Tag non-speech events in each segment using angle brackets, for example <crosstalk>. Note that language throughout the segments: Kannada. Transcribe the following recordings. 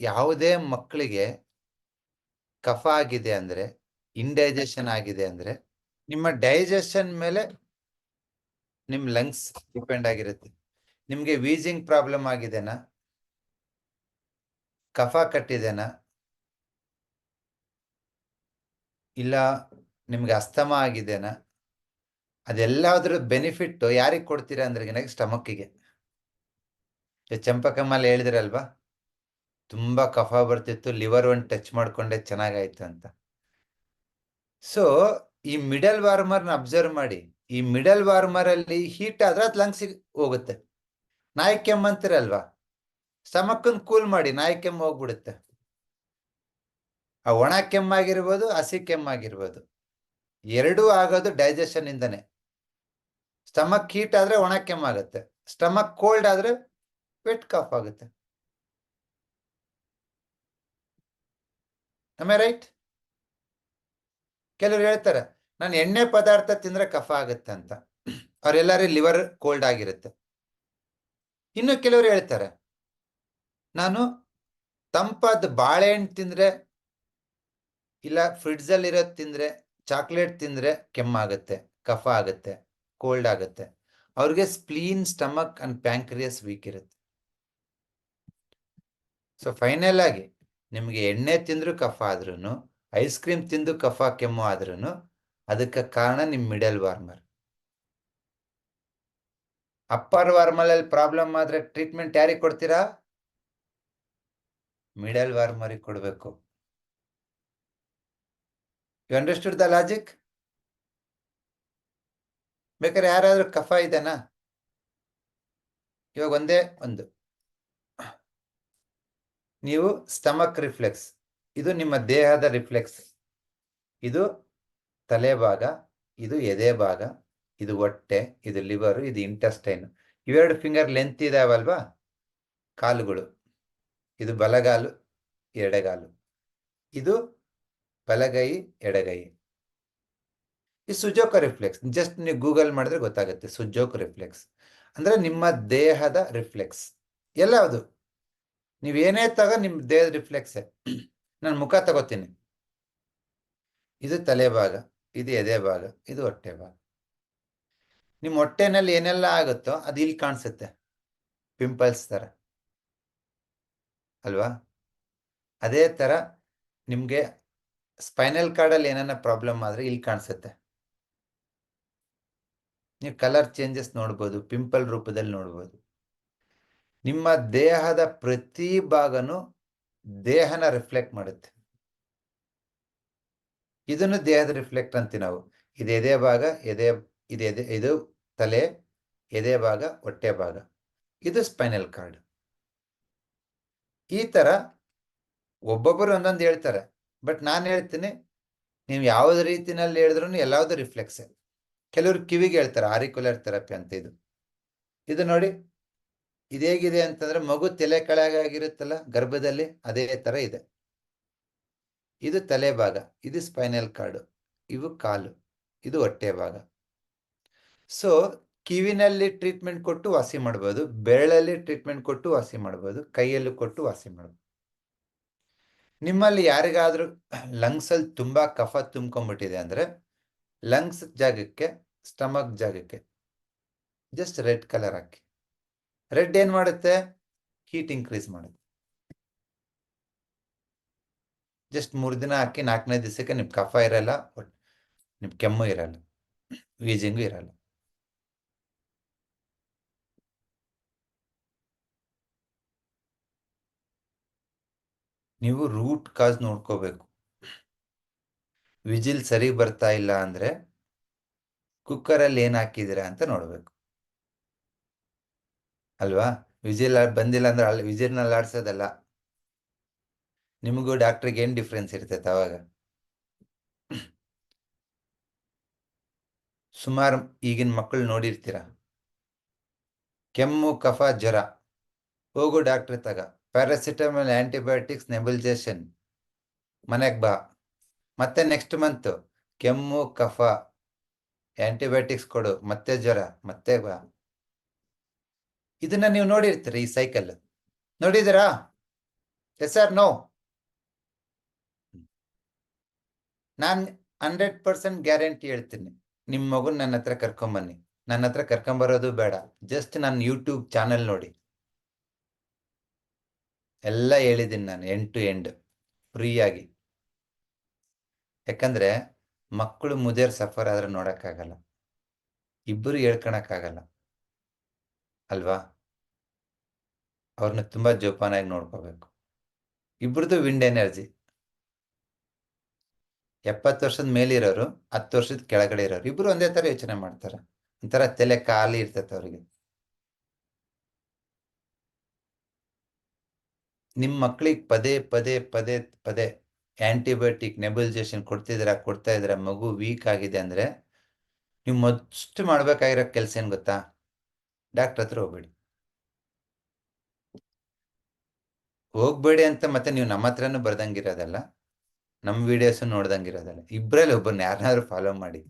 ಯಾವುದೇ ಮಕ್ಕಳಿಗೆ ಕಫ ಆಗಿದೆ ಅಂದ್ರೆ ಇಂಡೈಜೆಷನ್ ಆಗಿದೆ ಅಂದ್ರೆ ನಿಮ್ಮ ಡೈಜೆಷನ್ ಮೇಲೆ ನಿಮ್ ಲಂಗ್ಸ್ ಡಿಪೆಂಡ್ ಆಗಿರುತ್ತೆ. ನಿಮ್ಗೆ ವೀಸಿಂಗ್ ಪ್ರಾಬ್ಲಮ್ ಆಗಿದೆನಾ? ಕಫ ಕಟ್ಟಿದೆನಾ? ಇಲ್ಲ ನಿಮ್ಗೆ ಅಸ್ತಮ ಆಗಿದೆನಾ? ಅದೆಲ್ಲದ್ರ ಬೆನಿಫಿಟ್ ಯಾರಿಗೆ ಕೊಡ್ತೀರಾ ಅಂದ್ರೆ ಸ್ಟಮಕ್ಕಿಗೆ ಚಂಪಕಮ್ಮಲ್ಲಿ ಹೇಳಿದ್ರಲ್ವಾ? ತುಂಬಾ ಕಫ ಬರ್ತಿತ್ತು ಲಿವರ್ ಒಂದು ಟಚ್ ಮಾಡ್ಕೊಂಡೆ ಚೆನ್ನಾಗಾಯ್ತು ಅಂತ. ಸೊ ಈ ಮಿಡಲ್ ವಾರ್ಮರ್ನ ಅಬ್ಸರ್ವ್ ಮಾಡಿ, ಈ ಮಿಡಲ್ ವಾರ್ಮರ್ ಅಲ್ಲಿ ಹೀಟ್ ಆದ್ರೆ ಅದು ಲಂಗ್ಸಿಗೆ ಹೋಗುತ್ತೆ. ನಾಯಿ ಕೆಮ್ಮು ಅಂತೀರಲ್ವಾ? ಸ್ಟಮಕ್ಕನ್ ಕೂಲ್ ಮಾಡಿ, ನಾಯಿ ಕೆಮ್ಮು ಹೋಗ್ಬಿಡುತ್ತೆ. ಆ ಒಣ ಕೆಮ್ಮಾಗಿರ್ಬೋದು ಹಸಿ ಕೆಮ್ಮಾಗಿರ್ಬೋದು ಎರಡೂ ಆಗೋದು ಡೈಜೆಷನ್ ಇಂದನೆ. ಸ್ಟಮಕ್ ಹೀಟ್ ಆದ್ರೆ ಒಣ ಕೆಮ್ಮಾಗುತ್ತೆ ಸ್ಟಮಕ್ ಕೋಲ್ಡ್ ಆದ್ರೆ ವೆಟ್ ಕಾಫ್ ಆಗುತ್ತೆ. ಆಮೇ ರೈಟ್ ಕೆಲವ್ರು ಹೇಳ್ತಾರೆ, ನಾನು ಎಣ್ಣೆ ಪದಾರ್ಥ ತಿಂದ್ರೆ ಕಫ ಆಗುತ್ತೆ ಅಂತ. ಅವರೆಲ್ಲರೂ ಲಿವರ್ ಕೋಲ್ಡ್ ಆಗಿರುತ್ತೆ. ಇನ್ನು ಕೆಲವರು ಹೇಳ್ತಾರೆ, ನಾನು ತಂಪಾದ ಬಾಳೆಹಣ್ಣು ತಿಂದ್ರೆ ಇಲ್ಲ ಫ್ರಿಡ್ಜ್ ಅಲ್ಲಿ ಇರೋದ್ ತಿಂದ್ರೆ ಚಾಕ್ಲೇಟ್ ತಿಂದ್ರೆ ಕೆಮ್ಮಾಗುತ್ತೆ, ಕಫ ಆಗುತ್ತೆ ಕೋಲ್ಡ್ ಆಗುತ್ತೆ. ಅವ್ರಿಗೆ spleen stomach and pancreas weak ಇರುತ್ತೆ. ಸೊ ಫೈನಲ್ ಆಗಿ ನಿಮ್ಗೆ ಎಣ್ಣೆ ತಿಂದರೂ ಕಫ ಆದ್ರೂ ಐಸ್ ಕ್ರೀಮ್ ತಿಂದು ಕಫ ಕೆಮ್ಮು ಆದ್ರೂ ಅದಕ್ಕೆ ಕಾರಣ ನಿಮ್ಮ ಮಿಡಲ್ ವಾರ್ಮರ್. ಅಪ್ಪರ್ ವಾರ್ಮಲಲ್ಲಿ ಪ್ರಾಬ್ಲಮ್ ಆದರೆ ಟ್ರೀಟ್ಮೆಂಟ್ ಯಾರಿಗೆ ಕೊಡ್ತೀರಾ? ಮಿಡಲ್ ವಾರ್ಮರಿಗೆ ಕೊಡಬೇಕು. ಯು ಅಂಡರ್ಸ್ಟುಡ್ ದ ಲಾಜಿಕ್ ಬೇಕಾದ್ರೆ ಯಾರಾದರೂ ಕಫ ಇದೆನಾ? ಇವಾಗ ಒಂದೇ ಒಂದು. ನೀವು ಸ್ಟಮಕ್ ರಿಫ್ಲೆಕ್ಸ್ ಇದು ನಿಮ್ಮ ದೇಹದ ರಿಫ್ಲೆಕ್ಸ್ ಇದು ತಲೆ ಭಾಗ, ಇದು ಎದೆ ಭಾಗ, ಇದು ಹೊಟ್ಟೆ, ಇದು ಲಿವರ್ ಇದು ಇಂಟೆಸ್ಟೈನ್ ಇವೆರಡು ಫಿಂಗರ್ ಲೆಂತ್ ಇದಾವಲ್ವಾ? ಕಾಲುಗಳು. ಇದು ಬಲಗಾಲು, ಎಡಗಾಲು. ಇದು ಬಲಗೈ, ಎಡಗೈ. ಈ ಸುಜೋಕ ರಿಫ್ಲೆಕ್ಸ್ ಜಸ್ಟ್ ನೀವು ಗೂಗಲ್ ಮಾಡಿದ್ರೆ ಗೊತ್ತಾಗುತ್ತೆ ಸುಜೋಕ ರಿಫ್ಲೆಕ್ಸ್ ಅಂದ್ರೆ ನಿಮ್ಮ ದೇಹದ ರಿಫ್ಲೆಕ್ಸ್ ಎಲ್ಲ ಅದು ನೀವೇನೇ ತಗ ನಿಮ್ಮ ದೇಹದ ರಿಫ್ಲೆಕ್ಸ್ ನಾನು ಮುಖ ತಗೋತೀನಿ. ಇದು ತಲೆ ಭಾಗ, ಇದು ಎದೆ ಭಾಗ, ಇದು ಹೊಟ್ಟೆ ಭಾಗ. ನಿಮ್ಮ ಹೊಟ್ಟೆನಲ್ಲಿ ಏನೆಲ್ಲ ಆಗುತ್ತೋ ಅದು ಇಲ್ಲಿ ಕಾಣಿಸುತ್ತೆ. ಪಿಂಪಲ್ಸ್ ತರ. ಅಲ್ವಾ? ಅದೇ ತರ ನಿಮ್ಗೆ ಸ್ಪೈನಲ್ ಕಾರ್ಡಲ್ಲಿ ಏನನ್ನ ಪ್ರಾಬ್ಲಮ್ ಆದ್ರೆ ಇಲ್ಲಿ ಕಾಣಿಸುತ್ತೆ. ನೀವು ಕಲರ್ ಚೇಂಜಸ್ ನೋಡ್ಬೋದು, ಪಿಂಪಲ್ ರೂಪದಲ್ಲಿ ನೋಡ್ಬೋದು. ನಿಮ್ಮ ದೇಹದ ಪ್ರತಿ ಭಾಗನು ದೇಹನ ರಿಫ್ಲೆಕ್ಟ್ ಮಾಡುತ್ತೆ. ಇದನ್ನು ದೇಹದ ರಿಫ್ಲೆಕ್ಟ್ ಅಂತೀವಿ ನಾವು. ಇದು ಎದೆ ಭಾಗ, ಎದೆ, ಇದು ಎದೆ, ಇದು ತಲೆ, ಎದೆ ಭಾಗ, ಹೊಟ್ಟೆ ಭಾಗ. ಇದು ಸ್ಪೈನಲ್ ಕಾರ್ಡ್. ಈ ತರ ಒಬ್ಬೊಬ್ಬರು ಒಂದೊಂದು ಹೇಳ್ತಾರೆ. ಬಟ್ ನಾನು ಹೇಳ್ತೀನಿ, ನೀವು ಯಾವ್ದು ರೀತಿನಲ್ಲಿ ಹೇಳಿದ್ರು ಎಲ್ಲಾವುದು ರಿಫ್ಲೆಕ್ಸ್. ಕೆಲವರು ಕಿವಿಗೆ ಹೇಳ್ತಾರೆ, ಆರಿಕ್ಯುಲರ್ ಥೆರಪಿ ಅಂತ ಇದು. ಇದು ನೋಡಿ ಇದೇಗಿದೆ ಅಂತಂದ್ರೆ ಮಗು ತಲೆ ಕೆಳಗಾಗಿರುತ್ತಲ್ಲ, ಗರ್ಭದಲ್ಲಿ ಅದೇ ತರ ಇದೆ. ಇದು ತಲೆ ಭಾಗ, ಇದು ಸ್ಪೈನಲ್ ಕಾರ್ಡು ಇವು ಕಾಲು, ಇದು ಹೊಟ್ಟೆ ಭಾಗ. ಸೊ ಕಿವಿನಲ್ಲಿ ಟ್ರೀಟ್ಮೆಂಟ್ ಕೊಟ್ಟು ವಾಸಿ ಮಾಡ್ಬೋದು, ಬೆರಳಲ್ಲಿ ಟ್ರೀಟ್ಮೆಂಟ್ ಕೊಟ್ಟು ವಾಸಿ ಮಾಡ್ಬೋದು, ಕೈಯಲ್ಲೂ ಕೊಟ್ಟು ವಾಸಿ ಮಾಡ್ಬೋದು. ನಿಮ್ಮಲ್ಲಿ ಯಾರಿಗಾದ್ರೂ ಲಂಗ್ಸ್ ಅಲ್ಲಿ ತುಂಬಾ ಕಫ ತುಂಬ್ಕೊಂಡ್ಬಿಟ್ಟಿದೆ ಅಂದ್ರೆ ಲಂಗ್ಸ್ ಜಾಗಕ್ಕೆ ಸ್ಟಮಕ್ ಜಾಗಕ್ಕೆ ಜಸ್ಟ್ ರೆಡ್ ಕಲರ್ ಹಾಕಿ. ರೆಡ್ ಏನ್ ಮಾಡುತ್ತೆ? ಹೀಟ್ ಇನ್ಕ್ರೀಸ್ ಮಾಡುತ್ತೆ. ಜಸ್ಟ್ ಮೂರು ದಿನ ಹಾಕಿ ನಾಲ್ಕನೇ ದಿವಸಕ್ಕೆ ನಿಮ್ ಕಫ ಇರಲ್ಲ ನಿಮ್ ಕೆಮ್ಮು ಇರಲ್ಲ ವೀಜಿಂಗು ಇರಲ್ಲ. ನೀವು ರೂಟ್ ಕಾಸ್ ನೋಡ್ಕೋಬೇಕು. ವಿಜಿಲ್ ಸರಿ ಬರ್ತಾ ಇಲ್ಲ ಅಂದ್ರೆ ಕುಕ್ಕರಲ್ಲಿ ಏನ್ ಹಾಕಿದಿರ ಅಂತ ನೋಡ್ಬೇಕು. ಅಲ್ವಾ? ವಿಜಿಲ್ ಬಂದಿಲ್ಲ ಅಂದ್ರೆ ಅಲ್ಲಿ ವಿಜಿಲ್ನಲ್ಲಿ ಆಡ್ಸೋದಲ್ಲ. ನಿಮಗೂ ಡಾಕ್ಟ್ರಿಗೆ ಏನು ಡಿಫ್ರೆನ್ಸ್ ಇರ್ತೈತೆ ಅವಾಗ? ಸುಮಾರು ಈಗಿನ ಮಕ್ಕಳು ನೋಡಿರ್ತೀರ? ಕೆಮ್ಮು, ಕಫ, ಜ್ವರ. ಹೋಗು ಡಾಕ್ಟ್ರ್ ತಗ. Paracetamol antibiotics nebulisation. ಮನೆಗೆ ಬಾ. ಮತ್ತೆ ನೆಕ್ಸ್ಟ್ ಮಂತ್. ಕೆಮ್ಮು, ಕಫ. ಆ್ಯಂಟಿಬಯೋಟಿಕ್ಸ್ ಕೊಡು. ಮತ್ತೆ ಜ್ವರ. ಮತ್ತೆ ಬಾ. ಇದನ್ನ ನೀವು ನೋಡಿರ್ತೀರಿ ಈ ಸೈಕಲ್ ನೋಡಿದಿರಾ ಎಸ್ ಆರ್ ನೋ ನಾನ್ ಹಂಡ್ರೆಡ್ ಪರ್ಸೆಂಟ್ ಗ್ಯಾರಂಟಿ ಹೇಳ್ತೀನಿ. ನಿಮ್ ಮಗುನ್ ನನ್ನ ಹತ್ರ ಕರ್ಕೊಂಬನ್ನಿ. ನನ್ನ ಹತ್ರ ಕರ್ಕೊಂಬರೋದು ಬೇಡ. ಜಸ್ಟ್ ನನ್ನ ಯೂಟ್ಯೂಬ್ ಚಾನೆಲ್ ನೋಡಿ. ಎಲ್ಲ ಹೇಳಿದ್ದೀನಿ ನಾನು ಎಂಡ್ ಟು ಎಂಡ್ ಫ್ರೀಯಾಗಿ ಯಾಕಂದ್ರೆ ಮಕ್ಕಳು ಮುದೇರ್ ಸಫರ್ ಆದ್ರೆ ನೋಡಕ್ಕಾಗಲ್ಲ. ಇಬ್ಬರು ಹೇಳ್ಕೊಳಕ್ಕಾಗಲ್ಲ ಅಲ್ವಾ? ಅವ್ರನ್ನ ತುಂಬಾ ಜೋಪಾನಾಗಿ ನೋಡ್ಕೋಬೇಕು. ಇಬ್ರದ್ದು ವಿಂಡ್ ಎನರ್ಜಿ. ಎಪ್ಪತ್ತು ವರ್ಷದ ಮೇಲಿರೋರು, ಹತ್ತು ವರ್ಷದ ಕೆಳಗಡೆ ಇರೋರು, ಇಬ್ರು ಒಂದೇ ತರ ಯೋಚನೆ ಮಾಡ್ತಾರೆ. ಒಂಥರ ತಲೆ ಖಾಲಿ ಇರ್ತೈತೆ ಅವ್ರಿಗೆ. ನಿಮ್ ಮಕ್ಳಿಗೆ ಪದೇ ಪದೇ ಪದೇ ಪದೇ ಆಂಟಿಬಯೋಟಿಕ್ ನೆಬಲೈಸೇಷನ್ ಕೊಡ್ತಿದ್ದೀರಾ, ಕೊಡ್ತಾ ಇದ್ದೀರಾ, ಮಗು ವೀಕ್ ಆಗಿದೆ ಅಂದ್ರೆ, ನೀವು ಮೊದಲು ಮಾಡ್ಬೇಕಾಗಿರೋ ಕೆಲಸ ಏನ್ ಗೊತ್ತಾ? ಡಾಕ್ಟರ್ ಹತ್ರ ಹೋಗ್ಬೇಡಿ. ಹೋಗ್ಬೇಡಿ ಅಂತ ಮತ್ತೆ ನೀವು ನಮ್ಮ ಹತ್ರನೂ ಬರ್ದಂಗಿರೋದಲ್ಲ, ನಮ್ಮ ವಿಡಿಯೋಸ್ ನೋಡ್ದಂಗಿರೋದಲ್ಲ. ಇಬ್ಬರಲ್ಲಿ ಒಬ್ಬರನ್ನ ಯಾರನ್ನಾದ್ರೂ ಫಾಲೋ ಮಾಡಿ.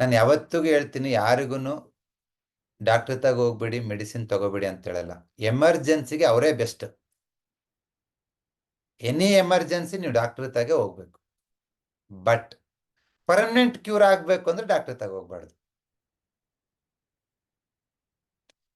ನಾನು ಯಾವತ್ತಿಗೂ ಹೇಳ್ತೀನಿ ಯಾರಿಗೂ ಡಾಕ್ಟರ್ ತಾಗ ಹೋಗ್ಬೇಡಿ ಮೆಡಿಸಿನ್ ತಗೋಬೇಡಿ ಅಂತ ಹೇಳಲ್ಲ. ಎಮರ್ಜೆನ್ಸಿಗೆ ಅವರೇ ಬೆಸ್ಟ್ ಎನಿ ಎಮರ್ಜೆನ್ಸಿ ನೀವು ಡಾಕ್ಟರ್ ತಾಗೆ ಹೋಗ್ಬೇಕು. ಬಟ್ ಪರ್ಮನೆಂಟ್ ಕ್ಯೂರ್ ಆಗಬೇಕು ಅಂದ್ರೆ ಡಾಕ್ಟರ್ ತಾಗ ಹೋಗ್ಬಾರ್ದು.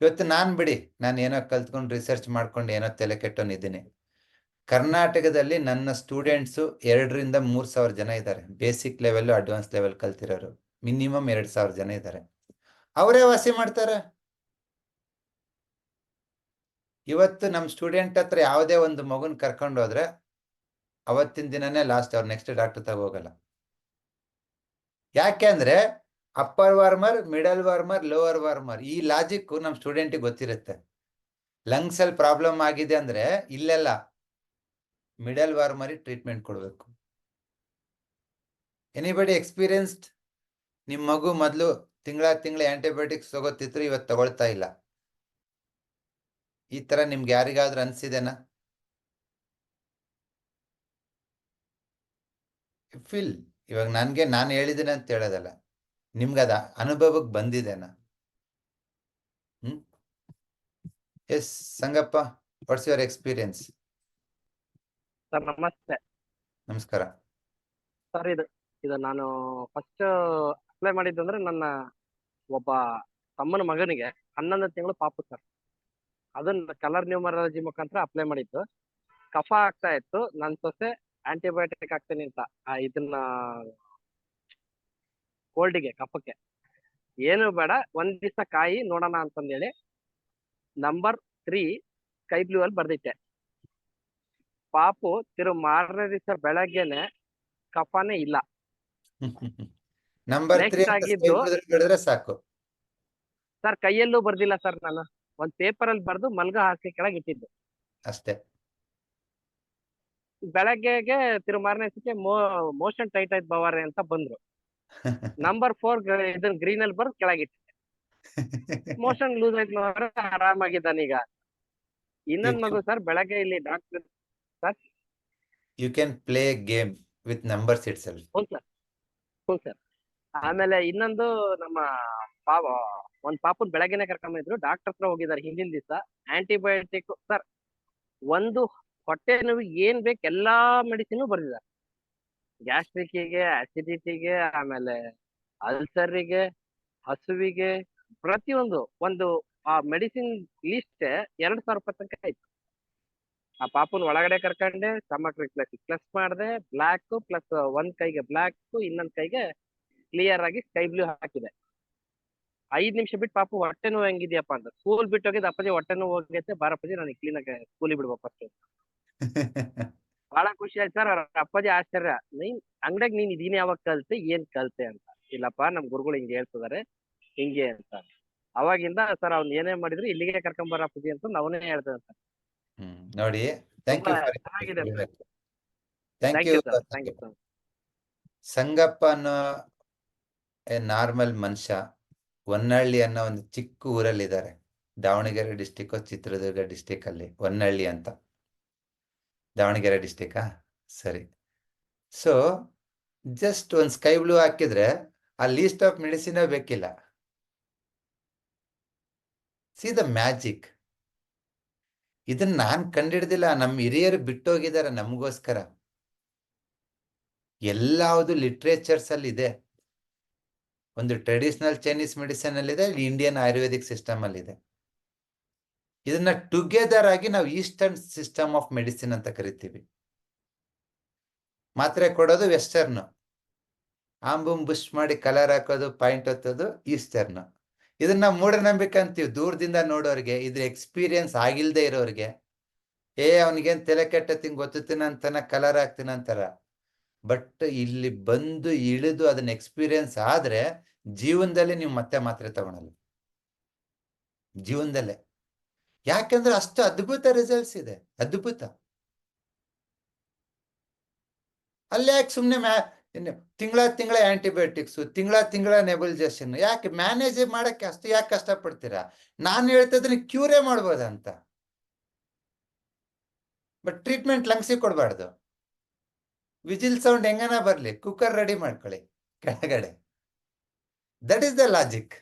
ಇವತ್ತು ನಾನು ಬಿಡಿ, ನಾನು ಏನೋ ಕಲ್ತ್ಕೊಂಡು ರಿಸರ್ಚ್ ಮಾಡ್ಕೊಂಡು ಏನೋ ತಲೆ ಕೆಟ್ಟೋನಿದ್ದೀನಿ. ಕರ್ನಾಟಕದಲ್ಲಿ ನನ್ನ ಸ್ಟೂಡೆಂಟ್ಸು ಎರಡರಿಂದ ಮೂರು ಸಾವಿರ ಜನ ಇದ್ದಾರೆ. ಬೇಸಿಕ್ ಲೆವೆಲ್ಲು ಅಡ್ವಾನ್ಸ್ ಲೆವೆಲ್ ಕಲ್ತಿರೋರು. ಮಿನಿಮಮ್ ಎರಡು ಸಾವಿರ ಜನ ಇದ್ದಾರೆ. ಅವರೇ ವಾಸಿ ಮಾಡ್ತಾರೆ? ಇವತ್ತು ನಮ್ಮ ಸ್ಟೂಡೆಂಟ್ ಹತ್ರ ಯಾವುದೇ ಒಂದು ಮಗುನ ಕರ್ಕೊಂಡು ಹೋದ್ರೆ ಅವತ್ತಿನ ದಿನನೇ ಲಾಸ್ಟ್ ಅವ್ರು ನೆಕ್ಸ್ಟ್ ಡಾಕ್ಟರ್ ತಗೋಗಲ್ಲ. ಯಾಕೆ ಅಂದ್ರೆ upper warmer middle warmer lower warmer ಈ ಲಾಜಿಕ್ ನಮ್ಮ ಸ್ಟೂಡೆಂಟಿಗೆ ಗೊತ್ತಿರುತ್ತೆ. ಲಂಗ್ಸ್ ಅಲ್ಲಿ ಪ್ರಾಬ್ಲಮ್ ಆಗಿದೆ ಅಂದ್ರೆ ಇಲ್ಲೆಲ್ಲ ಮಿಡಲ್ ವಾರ್ಮರಿ ಟ್ರೀಟ್ಮೆಂಟ್ ಕೊಡಬೇಕು. ಎನಿಬಡಿ ಎಕ್ಸ್ಪೀರಿಯನ್ಸ್ಡ್ ನಿಮ್ಮ ಮಗು ಮೊದಲು ತಿಂಗಳ ತಿಂಗಳ ಆಂಟಿಬಯೋಟಿಕ್ಸ್ ತಗೋತಿದ್ರು ಇವತ್ತು ತಗೊಳ್ತಾ ಇಲ್ಲ. ಈ ತರ ನಿಮ್ಗೆ ಯಾರಿಗಾದ್ರೂ ಅನ್ಸಿದೆನಾ? ಫಿಲ್ ಇವಾಗ ನನ್ಗೆ ನಾನು ಹೇಳಿದ್ದೀನಿ ಅಂತ ಹೇಳೋದಲ್ಲ. ನಿಮ್ಗೆ ಅದ ಅನುಭವಕ್ಕೆ ಬಂದಿದೆನಾ? ಹ್ಮ್? Yes Sangappa what's your experience sir ನಮಸ್ತೆ. ನಮಸ್ಕಾರ. ಸರ್ ಇದು ಇದು ನಾನು ಫಸ್ಟ್ ಅಪ್ಲೈ ಮಾಡಿದ್ದು ಅಂದ್ರೆ ನನ್ನ ಒಬ್ಬ ತಮ್ಮನ ಮಗನಿಗೆ ಹನ್ನೊಂದು ತಿಂಗಳು ಪಾಪು ಸರ್. ಅದನ್ನ ಕಲರ್ ನ್ಯೂಮರಾಲಜಿ ಮುಖಾಂತರ ಅಪ್ಲೈ ಮಾಡಿದ್ದು. ಕಫ ಆಗ್ತಾ ಇತ್ತು. ನನ್ನ ಸೊಸೆ ಆಂಟಿಬಯೋಟಿಕ್ ಹಾಕ್ತೀನಿ ಅಂತ ಇದನ್ನ ಕೋಲ್ಡಿಗೆ ಕಫಕ್ಕೆ ಏನು ಬೇಡ ಒಂದ್ ದಿವಸ ಕಾಯಿ ನೋಡೋಣ ಅಂತಂದೇಳಿ ನಂಬರ್ ತ್ರೀ ಸ್ಕೈ ಬ್ಲೂ ಅಲ್ಲಿ ಬರ್ದಿತ್ತೆ ಪಾಪು ತಿರು ಮಾರನೇ ದಿವಸ ಬೆಳಗ್ಗೆನೆ ಕಫನೇ ಇಲ್ಲ. ನಂಬರ್ ಆಗಿದ್ದು- ಸಾಕು. ಸರ್ ಕೈಯಲ್ಲೂ ಬರ್ದಿಲ್ಲ ಸರ್ ನಾನು. ಒಂದ್ ಪೇಪರ್ ಅಲ್ಲಿ ಬರ್ದು ಮಲ್ಗ ಹಾಕಿ ಕೆಳಗೆ ಇಟ್ಟಿದ್ದು. ಅಷ್ಟೇ. ಬೆಳಗ್ಗೆಗೆ ತಿರು ಮಾರನೇ ದಿವಸಕ್ಕೆ ಮೋ ಮೋಷನ್ ಟೈಟ್ ಆಯ್ತು ಬವಾರೆ ಅಂತ ಬಂದ್ರು. ನಂಬರ್ ಫೋರ್ ಇದನ್ನ ಗ್ರೀನ್ ಅಲ್ಲಿ ಬರ್ದು ಕೆಳಗಿಟ್ಟೆ ಮೋಷನ್ ಲೂಸ್ ಆಯ್ತು ಬವಾರೆ ಆರಾಮಾಗಿದ್ದಾನೆ ಈಗ. ಇನ್ನೊಂದ್ ಮಗು ಸರ್ ಬೆಳಗ್ಗೆ ಇಲ್ಲಿ doctor sir you can play game with numbers itself ಹ್ಞೂ ಸರ್ ಹ್ಞೂ ಸರ್ ಆಮೇಲೆ ಇನ್ನೊಂದು ನಮ್ಮ ಪಾಪ ಒಂದ್ ಪಾಪನ್ ಬೆಳಗ್ಗೆನೆ ಕರ್ಕೊಂಬಂದಿದ್ರು ಡಾಕ್ಟರ್ ಹತ್ರ ಹೋಗಿದ್ದಾರೆ ಹಿಂದಿನ ದಿವಸ. ಆಂಟಿಬಯೋಟಿಕ್ ಸರ್ ಒಂದು ಹೊಟ್ಟೆ ನೋವಿಗೆ ಏನ್ ಬೇಕು ಎಲ್ಲಾ ಮೆಡಿಸಿನ್ ಬರ್ದಿದ್ದಾರೆ ಗ್ಯಾಸ್ಟ್ರಿಕ್ಕಿಗೆ ಆಸಿಡಿಟಿಗೆ ಆಮೇಲೆ ಅಲ್ಸರಿಗೆ ಹಸುವಿಗೆ ಪ್ರತಿಯೊಂದು ಒಂದು, ಆ ಮೆಡಿಸಿನ್ ಲಿಸ್ಟ್ ಎರಡ್ ಸಾವಿರ ರೂಪಾಯಿ ತನಕ ಆಯ್ತು. ಆ ಪಾಪನ್ ಒಳಗಡೆ ಕರ್ಕೊಂಡೆ ಸ್ಟಮಕ್ ರಿಪ್ಲೆಸ್ ಪ್ಲಸ್ ಮಾಡಿದೆ ಬ್ಲ್ಯಾಕ್ ಪ್ಲಸ್ ಒಂದ್ ಕೈಗೆ ಬ್ಲಾಕ್ ಇನ್ನೊಂದ್ ಕೈಗೆ ಕ್ಲಿಯರ್ ಆಗಿ ಸ್ಕೈ ಬ್ಲೂ ಹಾಕಿದೆ. ಐದ್ ನಿಮಿಷ ಬಿಟ್ಟು ಪಾಪು ಹೊಟ್ಟೆ ನೋವು ಹೆಂಗಿದ್ಯಪ್ಪ ಅಂತ ಸ್ಕೂಲ್ ಬಿಟ್ಟು ಹೋಗಿದ್ದು ಅಪ್ಪಾಜಿ ಹೊಟ್ಟೆ ನೋವು ಹೋಗೈತೆ, ಬಾರಪ್ಪಾಜಿ ನನಗೆ ಆಗಿ ಸ್ಕೂಲಿಗೆ ಬಿಡ್ಬೇಕು ಫಸ್ಟ್ <laughs> ಬಹಳ ಖುಷಿ ಆಯ್ತು ಸರ್ ಅವ್ರ ಅಪ್ಪಾಜಿ ಆಶ್ಚರ್ಯ. ನೀನ್ ಅಂಗಡಿಯಾಗ ನೀನ್ ಇದೀನಿ ಯಾವಾಗ ಕಲ್ತೆ ಏನ್ ಕಲ್ತೆ ಅಂತ. ಇಲ್ಲಪ್ಪ ನಮ್ ಗುರುಗಳು ಹಿಂಗೆ ಹೇಳ್ತಿದಾರೆ ಹಿಂಗೆ ಅಂತ. ಅವಾಗಿಂದ ಸರ್ ಅವ್ನ್ ಏನೇ ಮಾಡಿದ್ರು ಇಲ್ಲಿಗೆ ಕರ್ಕೊಂಬರ ಅಪ್ಪಾಜಿ ಅಂತ ಅವನೇ ಹೇಳ್ದೆ ಸರ್. ಹ್ಮ್ ನೋಡಿ ಥ್ಯಾಂಕ್ ಯು ಚೆನ್ನಾಗಿದೆ thank you you sir thank you sir. Sangappa ಅನ್ನೋ ನಾರ್ಮಲ್ ಮನುಷ್ಯ ಹೊನ್ನಳ್ಳಿ ಅನ್ನೋ ಒಂದು ಚಿಕ್ಕ ಊರಲ್ಲಿದ್ದಾರೆ. ದಾವಣಗೆರೆ ಡಿಸ್ಟಿಕ್ ಚಿತ್ರದುರ್ಗ ಡಿಸ್ಟಿಕ್ ಅಲ್ಲಿ ಹೊನ್ನಳ್ಳಿ ಅಂತ. ದಾವಣಗೆರೆ ಡಿಸ್ಟಿಕಾ ಸರಿ. ಸೊ ಜಸ್ಟ್ ಒಂದು ಸ್ಕೈ ಬ್ಲೂ ಹಾಕಿದ್ರೆ, ಆ ಲೀಸ್ಟ್ ಆಫ್ ಮೆಡಿಸಿನ್ ಬೇಕಿಲ್ಲ. ಸಿ ದ ಮ್ಯಾಜಿಕ್ ಇದನ್ನ ನಾನು ಕಂಡಿಡ್ದಿಲ್ಲ ನಮ್ಮ ಹಿರಿಯರು ಬಿಟ್ಟೋಗಿದ್ದಾರೆ ನಮಗೋಸ್ಕರ. ಎಲ್ಲಾವುದು ಲಿಟ್ರೇಚರ್ಸ್ ಅಲ್ಲಿ ಇದೆ ಒಂದು ಟ್ರೆಡಿಷನಲ್ ಚೈನೀಸ್ ಮೆಡಿಸಿನ್ ಅಲ್ಲಿ ಇದೆ ಇಂಡಿಯನ್ ಆಯುರ್ವೇದಿಕ್ ಸಿಸ್ಟಮ್ ಅಲ್ಲಿ ಇದೆ ಇದನ್ನ ಟುಗೆದರ್ ಆಗಿ ನಾವು ಈಸ್ಟರ್ನ್ ಸಿಸ್ಟಮ್ ಆಫ್ ಮೆಡಿಸಿನ್ ಅಂತ ಕರಿತೀವಿ. ಮಾತ್ರೆ ಕೊಡೋದು ವೆಸ್ಟರ್ನ್ ಆಂಬುಮ್ ಬುಷ್ ಮಾಡಿ ಕಲರ್ ಹಾಕೋದು ಪಾಯಿಂಟ್ ಹೊತ್ತೋದು ಈಸ್ಟರ್ನ್ ಇದನ್ನ ಮೂಢನಂಬಿಕೆ ಅಂತೀವಿ. ದೂರದಿಂದ ನೋಡೋರಿಗೆ, ಇದ್ರ ಎಕ್ಸ್ಪೀರಿಯನ್ಸ್ ಆಗಿಲ್ದೇ ಇರೋರಿಗೆ. ಏ, ಅವನಿಗೇನ್ ತಲೆ ಕೆಟ್ಟತಿಂಗ್ ಗೊತ್ತಿನ ಅಂತಾನ ಕಲರ್ ಹಾಕ್ತೀನಿ ಅಂತಾರ. ಬಟ್ ಇಲ್ಲಿ ಬಂದು ಇಳಿದು ಅದನ್ನ ಎಕ್ಸ್ಪೀರಿಯನ್ಸ್ ಆದ್ರೆ ಜೀವನದಲ್ಲಿ ನೀವು ಮತ್ತೆ ಮಾತ್ರೆ ತಗೊಳಲ್ಲ. ಜೀವನದಲ್ಲೇ. ಯಾಕಂದ್ರೆ ಅಷ್ಟು ಅದ್ಭುತ ರಿಸಲ್ಟ್ಸ್ ಇದೆ. ಅದ್ಭುತ. ಅಲ್ಲಿ ಯಾಕೆ ಸುಮ್ಮನೆ ಮ್ಯಾ ತಿಂಗಳ ತಿಂಗಳ ಆಂಟಿಬಯೋಟಿಕ್ಸ್ ತಿಂಗಳ ತಿಂಗಳ ನೆಬುಲೈಸೇಷನ್ ಯಾಕೆ ಮ್ಯಾನೇಜ್ ಮಾಡಕ್ಕೆ ಅಷ್ಟು ಯಾಕೆ ಕಷ್ಟಪಡ್ತೀರಾ? ನಾನು ಹೇಳ್ತಿದ್ರೆ ಕ್ಯೂರೇ ಮಾಡ್ಬೋದಂತ. ಬಟ್ ಟ್ರೀಟ್ಮೆಂಟ್ ಲಂಗ್ಸಿ ಕೊಡಬಾರ್ದು. ವಿಜಿಲ್ ಸೌಂಡ್ ಹೆಂಗನ ಬರಲಿ? ಕುಕ್ಕರ್ ರೆಡಿ ಮಾಡ್ಕೊಳ್ಳಿ, ಕೆಳಗಡೆ. That is the logic